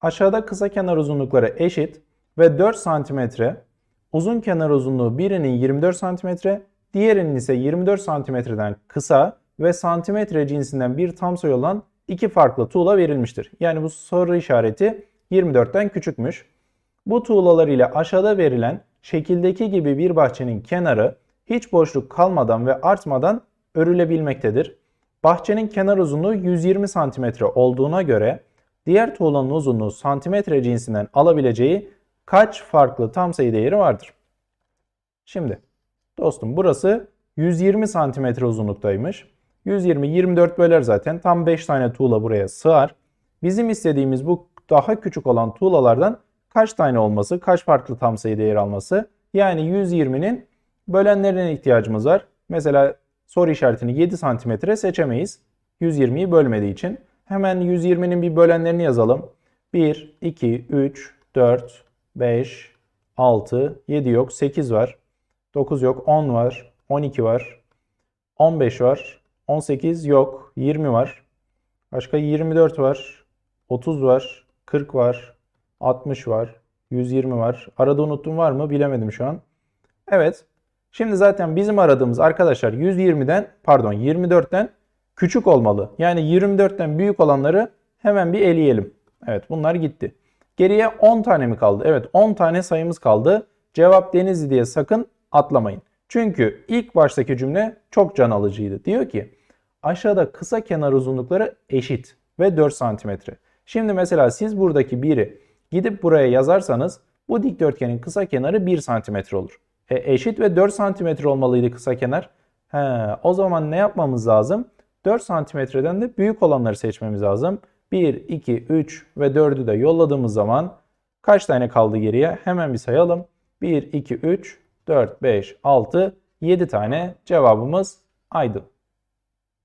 Aşağıda kısa kenar uzunlukları eşit ve 4 cm, uzun kenar uzunluğu birinin 24 cm, diğerinin ise 24 cm'den kısa ve santimetre cinsinden bir tam sayı olan iki farklı tuğla verilmiştir. Yani bu soru işareti 24'ten küçükmüş. Bu tuğlalar ile aşağıda verilen şekildeki gibi bir bahçenin kenarı hiç boşluk kalmadan ve artmadan örülebilmektedir. Bahçenin kenar uzunluğu 120 cm olduğuna göre diğer tuğlanın uzunluğu santimetre cinsinden alabileceği kaç farklı tam sayı değeri vardır? Şimdi dostum burası 120 santimetre uzunluktaymış. 120 24 böler zaten. Tam 5 tane tuğla buraya sığar. Bizim istediğimiz bu daha küçük olan tuğlalardan kaç tane olması, kaç farklı tam sayı değeri alması. Yani 120'nin bölenlerine ihtiyacımız var. Mesela soru işaretini 7 santimetre seçemeyiz. 120'yi bölmediği için. Hemen 120'nin bir bölenlerini yazalım. 1, 2, 3, 4, 5, 6, 7 yok, 8 var. 9 yok, 10 var, 12 var, 15 var, 18 yok, 20 var. Başka 24 var, 30 var, 40 var, 60 var, 120 var. Arada unuttum var mı bilemedim şu an. Evet. Şimdi zaten bizim aradığımız arkadaşlar 120'den pardon 24'ten küçük olmalı. Yani 24'ten büyük olanları hemen bir eleyelim. Evet bunlar gitti. Geriye 10 tane mi kaldı? Evet 10 tane sayımız kaldı. Cevap Denizli diye sakın atlamayın. Çünkü ilk baştaki cümle çok can alıcıydı. Diyor ki aşağıda kısa kenar uzunlukları eşit ve 4 santimetre. Şimdi mesela siz buradaki biri gidip buraya yazarsanız bu dikdörtgenin kısa kenarı 1 santimetre olur. E, eşit ve 4 santimetre olmalıydı kısa kenar. He, o zaman ne yapmamız lazım? 4 santimetreden de büyük olanları seçmemiz lazım. 1, 2, 3 ve 4'ü de yolladığımız zaman kaç tane kaldı geriye? Hemen bir sayalım. 1, 2, 3, 4, 5, 6, 7 tane cevabımız Aydın.